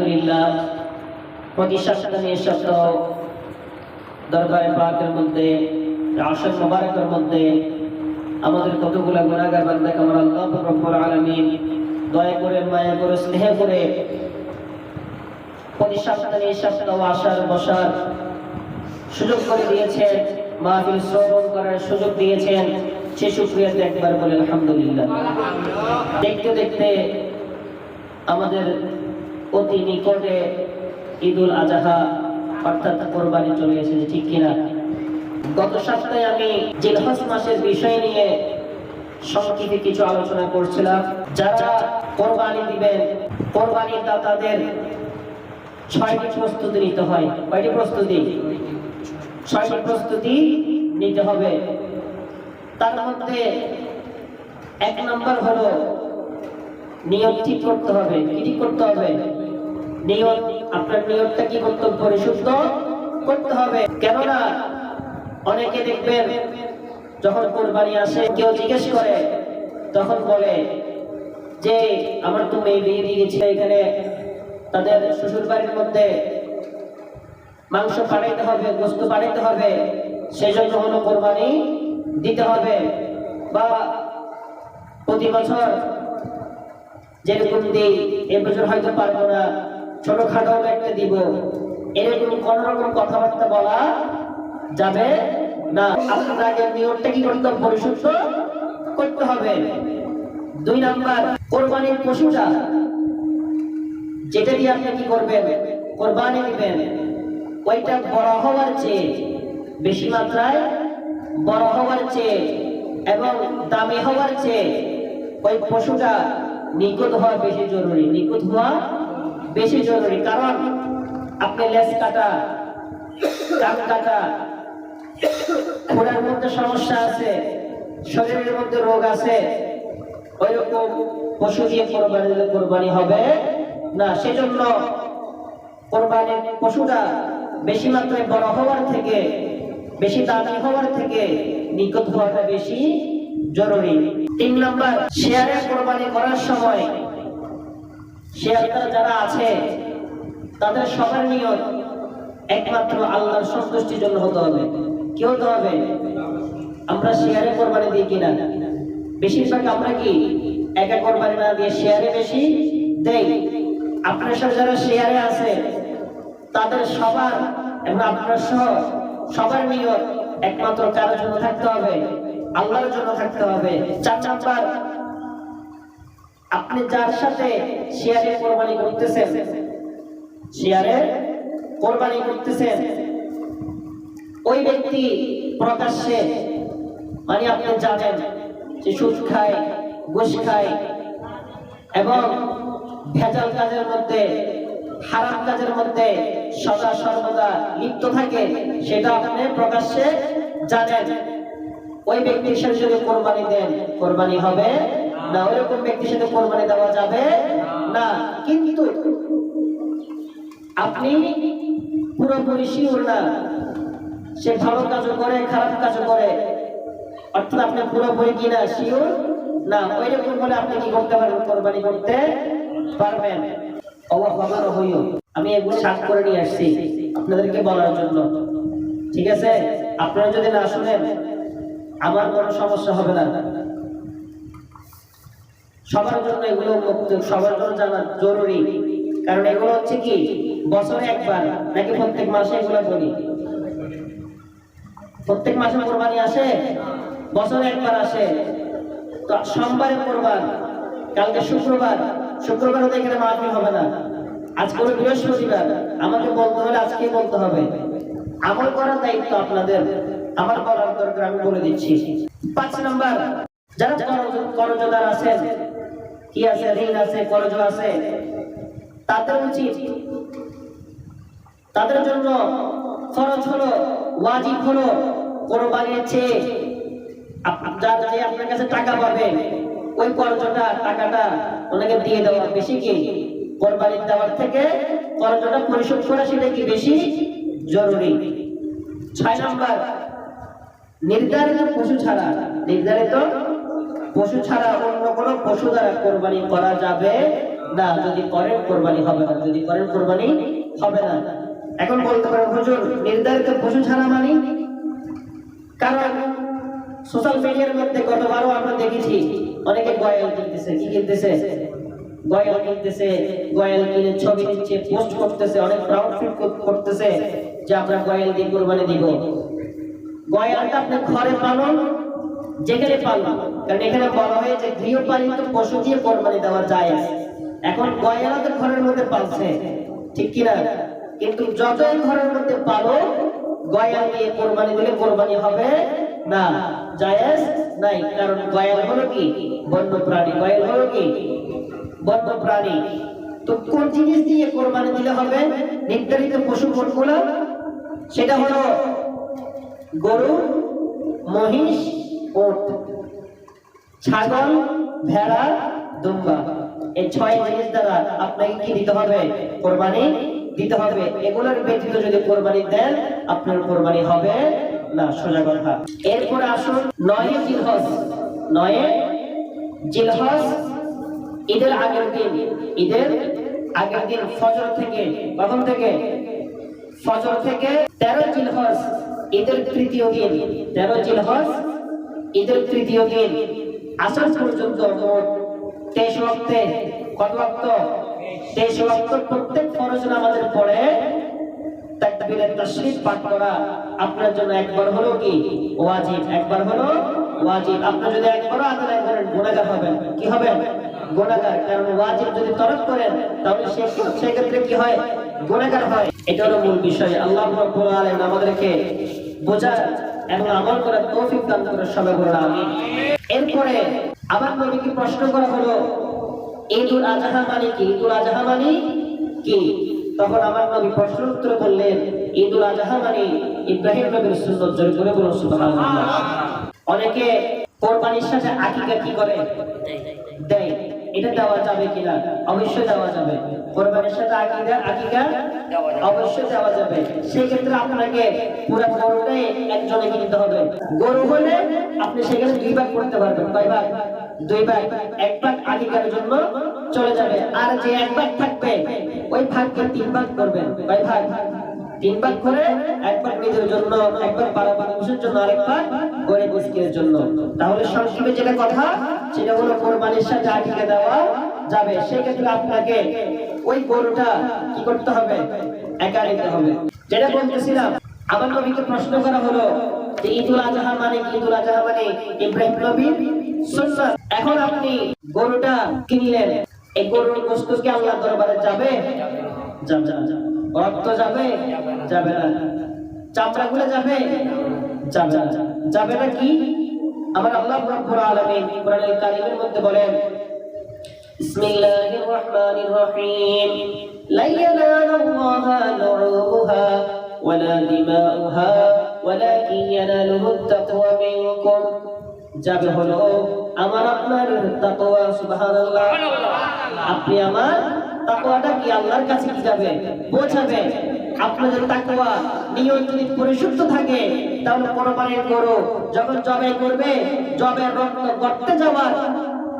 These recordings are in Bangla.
আলহামদুলিল্লাহ। প্রতি সপ্তাহে সপ্তাহ পাকের মধ্যে মোবারকের মধ্যে আমাদের কতগুলা গুণাগার বান্দা আমার আল্লাহ রব্বুল আলামিন দয়া করে, মায়া করে, স্নেহ করে প্রতি সপ্তাহে সপ্তাহ আসার, বসার সুযোগ করে দিয়েছেন, মাহফিল শ্রবণ করার সুযোগ দিয়েছেন। সে একবার বলে আলহামদুলিল্লাহ। দেখতে দেখতে আমাদের অতি নিকটে ঈদুল আজহা, অর্থাৎ কোরবানি চলে এসেছে, ঠিক কিনা? গত সপ্তাহে আমি জিলহজ মাসের বিষয় নিয়ে সংক্ষেপে কিছু আলোচনা করছিলাম। যারা কোরবানি দিবেন, কোরবানি দাতাদের ছয়টি প্রস্তুতি নিতে হয়। কয়টি প্রস্তুতি? ছয়টি প্রস্তুতি নিতে হবে। তার মধ্যে এক নম্বর হলো নিয়ম ঠিক করতে হবে। কি করতে হবে? নিয়ম, আপনার নিয়মটা কি করতে হবে পরিশুদ্ধ করতে হবে। কেননা, অনেকে দেখবেন, যখন কোরবানি আসে, কেউ জিজ্ঞেস করে, তখন বলে যে, আমার তো মেয়ে বিয়ে দিয়ে গেছিল এখানে তাদের শ্বশুর বাড়ির মধ্যে মাংস পাঠাইতে হবে, গোস্ত পাঠাইতে হবে সেই জন্য হলো কোরবানি দিতে হবে। বা প্রতি বছর যেরকম দিই এবছর হয়তো পারব না ছোটখাটো একটা দিব। এরকম কোন রকম কথাবার্তা বলা যাবে না। আপনার আগে নিয়মটা কি করতে হবে? পরিশুদ্ধ করতে হবে। দুই নাম্বার, কোরবানির পশুটা যেটা দিয়ে আপনি কি করবেন? কোরবানি দিবেন। ওইটা বড় হওয়ার চেয়ে বেশি মাত্রায় বড় হওয়ার চেয়ে এবং দামি হওয়ার চেয়ে ওই পশুটা নিখুঁত হওয়া বেশি জরুরি। নিখুঁত হওয়া বেশি জরুরি, কারণ আপনি লেস কাটা কান কাটা ঘোড়ার মধ্যে সমস্যা আছে, শরীরের মধ্যে রোগ আছে ওই রকম পশু দিয়ে কোরবানি দিলে কোরবানি হবে না। সেজন্য কোরবানির পশুটা বেশি মাত্রায় বড় হওয়ার থেকে, বেশি দামি হওয়ার থেকে নিকট হওয়াটা বেশি জরুরি। তিন নম্বর, শেয়ারে কোরবানি করার সময় শেয়ারদার যারা আছে, তাদের সবার নিয়ত একমাত্র আল্লাহর সন্তুষ্টির জন্য হতে হবে। কি হতে হবে? আমরা শেয়ারে কোরবানি দিই কিনা? বেশিরভাগ আমরা কি একা কোরবানি না দিয়ে শেয়ারে বেশি দেই? আপনার সাথে যারা শেয়ারে আছে, তাদের সবার এবং আপনার সহ সবার নিয়ত একমাত্র কারোর জন্য থাকতে হবে, আল্লাহর জন্য থাকতে হবে। চার নাম্বার আপনি যার সাথে শেয়ারে কোরবানি করতেছেন শেয়ারে কোরবানি করতেছেন, ওই ব্যক্তি প্রকাশ্যে মানে আপনি জানেন যে সুদ খায়, ঘুষ খায়, এবং ভেজাল কাজের মধ্যে, হারাম কাজের মধ্যে সদা সর্বদা লিপ্ত থাকে, সেটা আপনি প্রকাশ্যে জানেন। ওই ব্যক্তির সাথে যদি কোরবানি দেন, কোরবানি হবে না ওইরকম ব্যক্তির সাথে কোরবানি দেওয়া যাবে না। কিন্তু আপনি পুরোপুরি শিওর না, সে ভালো কাজও করে, খারাপ কাজও করে। অর্থাৎ আপনি পুরোপুরি কিনা শিওর? না, ওইরকম বলে আপনি কি করতে পারবেন কোরবানি করতে পারবেন। অবাক হবার হইও আমি এগুলো সাত করে নিয়ে আসছি আপনাদেরকে বলার জন্য। ঠিক আছে? আপনারা যদি না শুনেন, আমার কোনো সমস্যা হবে না। সবার জন্য এগুলো সবার জন্য জানা জরুরি। কারণ এগুলো হচ্ছে কি, বছরে একবার, নাকি প্রত্যেক মাসে এগুলো বলি প্রত্যেক মাসে কোরবানি আসে? বছরে একবার আসে। তো সোমবারে কোরবান, কালকে শুক্রবার। শুক্রবার হতে এখানে মাহফিল হবে না। আজ করে বৃহস্পতিবার। আমাকে বলতে হলে আজকে বলতে হবে। আমল করার দায়িত্ব আপনাদের। আমার করার দরকার আমি বলে দিচ্ছি। পাঁচ নাম্বার, যারা করজ- করজদার আছেন কি আছে, ঋণ আছে, করজ আছে? তাদের উচিত। তাদের জন্য ফরজ হলো, ওয়াজিব হলো, কোরবানির চেয়ে। যে আপনার কাছে টাকা পাবে, ওই করজটা, টাকাটা ওনাকে দিয়ে দেওয়া বেশি কি? কোরবানির দেওয়ার থেকে করজটা পরিশোধ করা সেটা কি বেশি? জরুরি। ছয় নম্বর, নির্ধারিত পশু ছাড়া, নির্ধারিত পশু ছাড়া অন্য কোনো পশু দ্বারা কোরবানি করা যাবে না। যদি করেন, কোরবানি হবে না। যদি করেন, কোরবানি হবে না। এখন বলতে পারেন, হুজুর, নির্ধারিত পশু ছাড়া মানে? কারণ সোশ্যাল মিডিয়ার মধ্যে গতবারও আমরা দেখেছি, অনেকে গয়াল কিনতেছে। কি কিনতেছে? গয়াল কিনতেছে, গয়াল কিনে ছবি দিচ্ছে পোস্ট করতেছে, অনেক প্রাউড ফিল করতেছে যে আমরা গয়াল দিয়ে কোরবানি দিব। গয়ালটা আপনি ঘরে পালন, যেখানে পালন। কারণ এখানে বলা হয়েছে গৃহপালিত পশু দিয়ে কোরবানি দেওয়া যায়। এখন গয়ালা তো ঘরের মধ্যে পালছে, ঠিক কিনা? কিন্তু যতই ঘরের মধ্যে পালো গয়াল দিয়ে কোরবানি দিলে কোরবানি হবে না। জায়েজ নাই, কারণ গয়াল হলো কি? বন্য প্রাণী। গয়াল হলো কি? বন্য প্রাণী। তো কোন জিনিস দিয়ে কোরবানি দিলে হবে? নির্ধারিত পশু কোনগুলো? সেটা হলো গরু, মহিষ, ওট। ছাগল, ভেড়া, দুম্বা। এই ছয় জিনিস দ্বারা আপনাকে কি দিতে হবে? কোরবানি দিতে হবে। এগুলোর ব্যতীত যদি কোরবানি দেন, আপনার কোরবানি হবে না, সোজা কথা। এরপরে আসুন নয় জিলহস নয়ে জিলহস ঈদের আগের দিন। ঈদের আগের দিন ফজর থেকে, কখন থেকে? ফজর থেকে তেরো জিলহস ঈদের তৃতীয় দিন। তেরো জিলহস ঈদের তৃতীয় দিন। আসর পর্যন্ত তেইশ ওয়াক্তে কত ওয়াক্ত তেইশ ওয়াক্ত প্রত্যেক ফরজ নামাজের পরে তাকবীরের তাশরীফ পাঠ করা আপনার জন্য একবার হলো কি? ওয়াজিব। যদি একবার আদায় করেন তাহলে সেক্ষেত্রে কি হয়? গুনাহগার হয়। এটা হলো বিষয়। আল্লাহ আমাদেরকে বোঝার এবং আমল করার তৌফিক দান করে সবাই বলুন আমিন। এরপরে আমার নবীকে প্রশ্ন করা হলো, ঈদুল আজহা মানে কি? ঈদুল আজহা মানে কি? তখন আমার নবী প্রশ্ন উত্তর বললেন, ঈদুল আজহা মানে ইব্রাহিম নবীর সুন্নত। জোরে করে বলুন, সুবহানাল্লাহ। অনেকে কোরবানির সাথে আকিকা কি করে? দেয়। এটা দেওয়া যাবে কিনা? অবশ্যই দেওয়া যাবে। কোরবানির সাথে আকিকা আকিকা অবশ্যই দেওয়া যাবে। সেই ক্ষেত্রে আপনাকে পুরো গরুটাই একজনে কিনতে হবে। গরু হলে আপনি সেখানে দুই ভাগ করতে পারবেন। কয় ভাগ? দুই ভাগ। এক ভাগ আকিকার জন্য চলে যাবে। আর যে এক ভাগ থাকবে, ওই ভাগকে তিন ভাগ করবেন। কয় ভাগ? তিন ভাগ করে এক নিজের জন্য, এক ভাগ পাড়া মানুষের জন্য, আরেক গরিব জন্য। তাহলে সংক্ষেপে যেটা কথা সেটা হলো কোরবানির সাথে আটিকে দেওয়া যাবে। সেক্ষেত্রে আপনাকে ওই গরুটা কি করতে হবে? একা নিতে হবে। যেটা বলতেছিলাম, আমার নবীকে প্রশ্ন করা হলো মানে মানে এই গরুর গোস্ত কি আল্লাহ যাবে? যাবে রক্ত যাবে? যাবে না। চামড়া যাবে? যাবে যাবে না কি? আমার আল্লাহ রব্বুল আলামিন কোরআনুল কারীমের মধ্যে বলেন বিসমিল্লাহির রহমানির রহিম। লা ইয়ানালু আল্লাহা লুউবুহা ওয়ালা দিমাউহা ওয়ালাকিন ইয়ানালুহুত তাকওয়া মিনকুম। যাবে হলো আমার আপনার তাকওয়া সুবহানাল্লাহ। আপনি আমার তাকওয়াটা কি আল্লাহর কাছে কি যাবে? পৌঁছাবে আপনাদের তাকওয়া নিয়ত যদি পরিশুদ্ধ থাকে, তাহলে কোরবানির গরু যখন জবাই করবে জবের রক্ত করতে যাওয়ার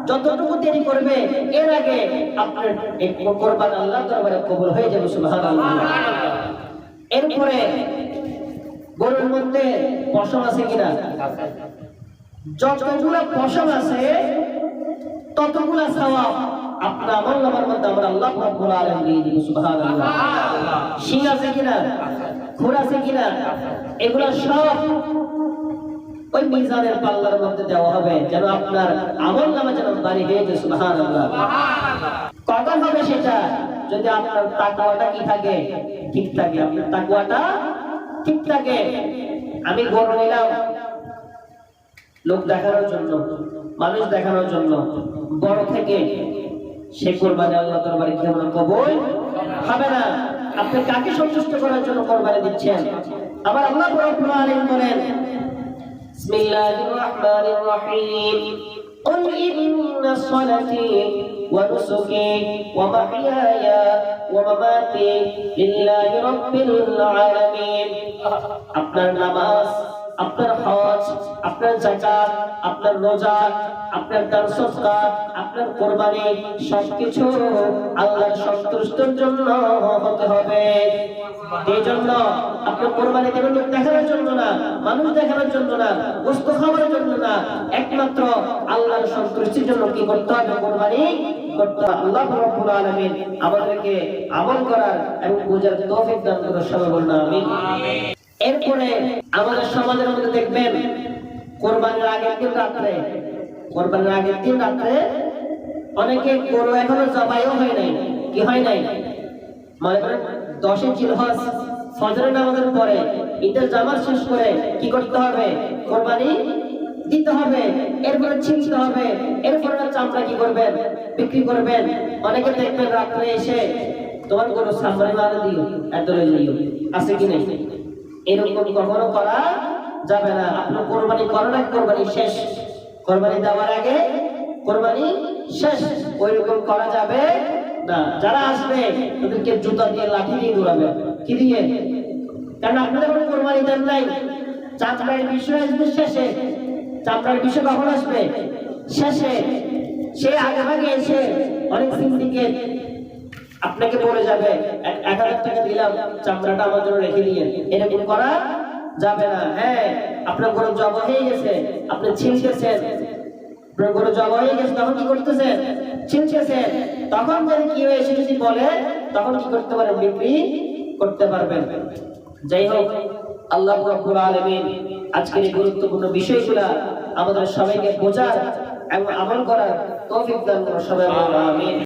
যতটুকু দেরি করবে, এর আগে আপনার এই কোরবান আল্লাহ দরবারে কবুল হয়ে যাবে, সুবহানাল্লাহ। এরপরে গরুর মধ্যে পশম আছে কিনা? যতগুলো পশম আছে, ততগুলো সওয়াব আপনার আমল নামার মধ্যে আমরা আল্লাহ রাব্বুল আলামিন দিয়ে দিব সুবহানাল্লাহ। শিং আছে কিনা? খুর আছে কিনা? এগুলো সব ওই মিজানের পাল্লার মধ্যে দেওয়া হবে যেন আপনার আমল নামা যেন বাড়ি হয়ে যায় সুবহানাল্লাহ। কখন হবে সেটা যদি আপনার তাকওয়াটা কি থাকে? ঠিক থাকে। আপনার তাকওয়াটা ঠিক থাকে। আমি গরু নিলাম লোক দেখানোর জন্য মানুষ দেখানোর জন্য বড় থেকে সে কোরবানি আল্লাহ দরবারে কি আমরা কবুল হবে না আপনি কাকে সন্তুষ্ট করার জন্য কোরবানি দিচ্ছেন আবার আল্লাহ রাব্বুল আলামিন বলেন বিসমিল্লাহির রহমানির রহিম قل إن صلاتي ونسكي ومحياي ومماتي لله رب العالمين আপনার নামাজ আপনার হজ, আপনার জাকাত আপনার রোজা, আপনার দান আপনার কোরবানি, সবকিছু আল্লাহর সন্তুষ্টর জন্য হতে হবে। জন্য না, মানুষ জন্য না জন্য না, একমাত্র জন্য কি আল্লাহ আমাদেরকে আমল করার এবং বোঝার তৌফিক দান করার এরপরে আমাদের সমাজের মধ্যে দেখবেন, কোরবানির আগে দিন রাত্রে? কোরবানির আগের দিন রাত্রে? অনেকে গরু এখনও জবাইও হয় নাই। কি হয় নাই? মনে করেন দশে জিলহজ, ফজরের নামাজের পরে ঈদের জামাত শেষ করে কি করতে হবে? কোরবানি দিতে হবে। এরপরে ছিঁচতে হবে। এরপরে চামড়া কি করবেন? বিক্রি করবেন। অনেকে দেখবেন রাত্রে এসে তোমার কোনো সামনে মারা দিও এত দিও। আছে কি নেই? এরকম কখনো করা যাবে না। আপনার কোরবানি আগে কোরবানি শেষ। কোরবানি দেওয়ার আগে কোরবানি শেষ। ওই রকম করা যাবে না। যারা আসবে, তাদেরকে জুতা দিয়ে লাঠি দিয়ে দৌড়াবে কি দিয়ে? কারণ আপনাদের কোনো কোরবানি দেন নাই? চামড়ার বিষয় আসবে শেষে। চামড়ার বিষয় কখন আসবে? শেষে। সে আগে ভাগে এসে অনেক সিন্ডিকেট আপনাকে বলে যাবে, এক- হাজার টাকা দিলাম, চামড়াটা আমার জন্য রেখে দিয়ে, এরকম করা যাবে না। হ্যাঁ আপনার গরু জবা হয়ে গেছে, আপনি আলামিন আজকের গুরুত্বপূর্ণ বিষয়গুলা আমাদের সবাইকে বোঝার এবং আমল করার সবাই। আমিন।